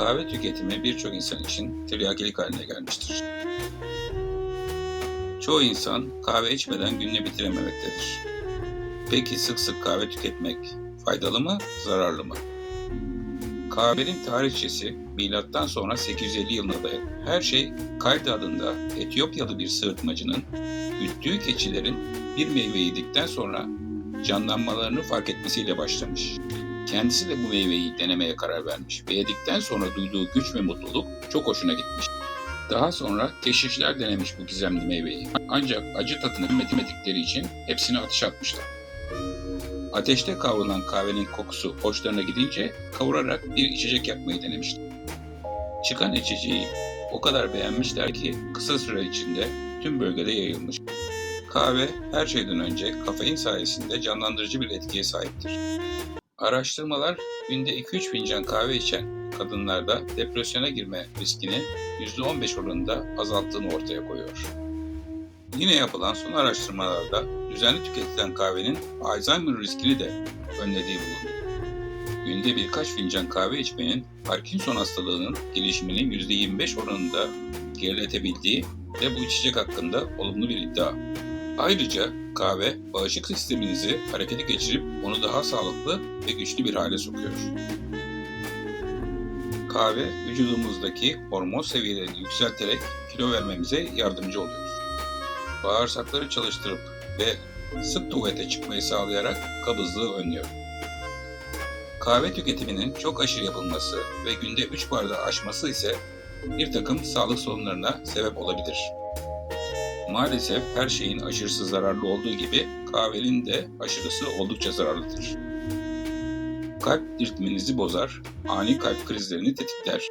Kahve tüketimi birçok insan için tiryakilik haline gelmiştir. Çoğu insan kahve içmeden gününü bitirememektedir. Peki sık sık kahve tüketmek faydalı mı, zararlı mı? Kahvenin tarihçesi milattan sonra 850 yılına dayanır. Her şey Kaydı adında Etiyopyalı bir sığırtmacının güttüğü keçilerin bir meyve yedikten sonra canlanmalarını fark etmesiyle başlamış. Kendisi de bu meyveyi denemeye karar vermiş ve yedikten sonra duyduğu güç ve mutluluk çok hoşuna gitmiş. Daha sonra keşifçiler denemiş bu gizemli meyveyi. Ancak acı tadını bilmedikleri için hepsini ateşe atmışlar. Ateşte kavrulan kahvenin kokusu hoşlarına gidince kavurarak bir içecek yapmayı denemişler. Çıkan içeceği o kadar beğenmişler ki kısa süre içinde tüm bölgede yayılmış. Kahve her şeyden önce kafein sayesinde canlandırıcı bir etkiye sahiptir. Araştırmalar günde 2-3 fincan kahve içen kadınlarda depresyona girme riskini %15 oranında azalttığını ortaya koyuyor. Yine yapılan son araştırmalarda düzenli tüketilen kahvenin Alzheimer riskini de önlediği bulundu. Günde birkaç fincan kahve içmenin Parkinson hastalığının gelişimini %25 oranında geriletebildiği ve bu içecek hakkında olumlu bir iddia. Ayrıca kahve bağışıklık sisteminizi harekete geçirip onu daha sağlıklı ve güçlü bir hale sokuyor. Kahve vücudumuzdaki hormon seviyelerini yükselterek kilo vermemize yardımcı oluyor. Bağırsakları çalıştırıp ve sık tuvalete çıkmayı sağlayarak kabızlığı önlüyor. Kahve tüketiminin çok aşırı yapılması ve günde 3 bardağı aşması ise bir takım sağlık sorunlarına sebep olabilir. Maalesef her şeyin aşırısı zararlı olduğu gibi kahvenin de aşırısı oldukça zararlıdır. Kalp ritminizi bozar, ani kalp krizlerini tetikler,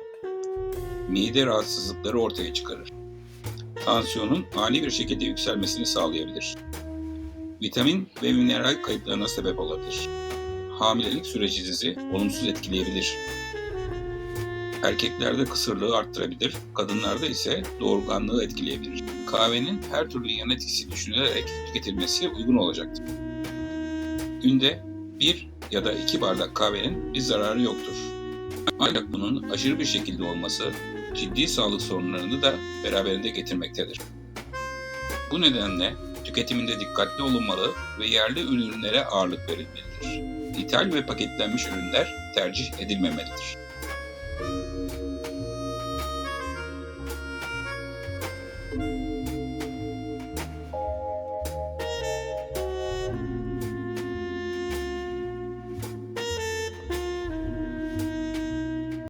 mide rahatsızlıkları ortaya çıkarır. Tansiyonun ani bir şekilde yükselmesini sağlayabilir. Vitamin ve mineral kayıplarına sebep olabilir. Hamilelik sürecinizi olumsuz etkileyebilir. Erkeklerde kısırlığı arttırabilir, kadınlarda ise doğurganlığı etkileyebilir. Kahvenin her türlü yan etkisi düşünülerek tüketilmesi uygun olacaktır. Günde bir ya da iki bardak kahvenin bir zararı yoktur. Ancak bunun aşırı bir şekilde olması ciddi sağlık sorunlarını da beraberinde getirmektedir. Bu nedenle tüketiminde dikkatli olunmalı ve yerli ürünlere ağırlık verilmelidir. İthal ve paketlenmiş ürünler tercih edilmemelidir.